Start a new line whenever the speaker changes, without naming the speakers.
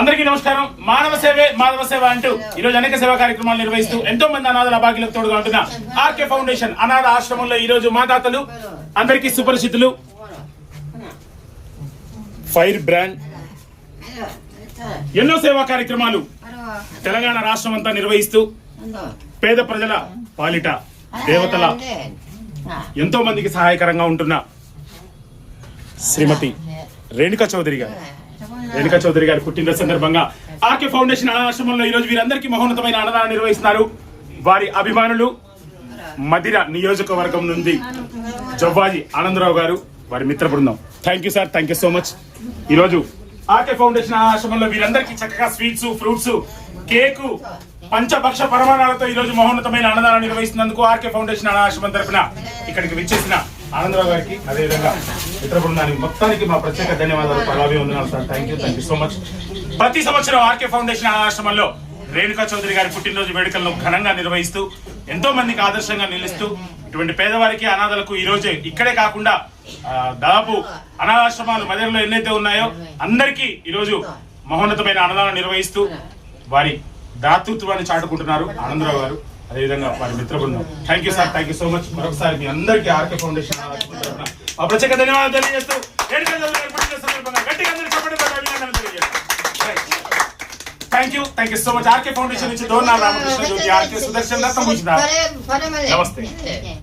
అందరికీ నమస్కారం. మానవ సేవే మాధవ సేవ అంటూ ఈ రోజు అనేక సేవా కార్యక్రమాలు నిర్వహిస్తూ ఎంతో మంది అనాథల అభాగ్యులకు తోడుగా ఉంటున్న. ఆర్కే ఫౌండేషన్ అనాథ ఆశ్రమంలో ఈ రోజు మాతాతలు అందరికీ సుపరిచితులు. Fire brand. ఎన్నో సేవా కార్యక్రమాలు తెలంగాణ రాష్ట్రం అంతా నిర్వహిస్తూ పేద ప్రజల పాలిట దేవతల ఎంతో మందికి సహాయకరంగా ఉంటున్న శ్రీమతి రేణుకా చౌదరి గారు. రేణుక చౌదరి గారి పుట్టినరోజు సందర్భంగా ఆర్కే ఫౌండేషన్ అనాశ్రమంలో ఈ రోజు వీరందరికీ మహోన్నతమైన అన్నదానం నిర్వహిస్తున్నారు. వారి అభిమానులు మదిర నియోజకవర్గం నుండి జవ్వాజీ ఆనందరావు గారు వారి మిత్ర బృందం. Thank you sir thank you so much ఈరోజు ఆర్కే ఫౌండేషన్ ఆశ్రమంలో వీరందరికీ చక్కగా స్వీట్స్ ఫ్రూట్స్ కేకు పంచభక్ష పరమాణాలతో ఈ రోజు మహోన్నతమైన అన్నదానం నిర్వహిస్తున్నందుకు ఆర్కే ఫౌండేషన్ అనాశ్రమం తరపున ఇక్కడికి విచ్చేసిన ఆనందరావు గారికి అదేవిధంగా ఇతర బృందానికి మొత్తానికి మా ప్రత్యేక ధన్యవాదాలు పలావి sir. Thank you thank you so much ప్రతి సంవత్సరం ఆర్కే ఫౌండేషన్ ఆశ్రమంలో రేణుకా చౌదరి గారి పుట్టినరోజు వేడుకలను ఘనంగా నిర్వహిస్తూ ఎంతో మందికి ఆదర్శంగా నిలుస్తూ ఇటువంటి పేదవారికి అనాథలకు ఈ రోజే ఇక్కడే కాకుండా దాదాపు అనాథాశ్రమాలు మదర్లో ఎన్నైతే ఉన్నాయో అందరికీ ఈరోజు మహోన్నతమైన అన్నదానం నిర్వహిస్తూ వారి దాతృత్వాన్ని చాటుకుంటున్నారు ఆనందరావు గారు. అదేవిధంగా వారి మిత్ర బృందం. Thank you sir thank you so much మరొకసారి మీ అందరికీ ఆర్కే ఫౌండేషన్ మా ప్రత్యేక ధన్యవాదాలు తెలియజేస్తూ thank you thank you so much R K foundation నుంచి దోర్నా రామకృష్ణ జ్యోతి ఆర్కే సుదర్శన్ దత్తం నమస్తే.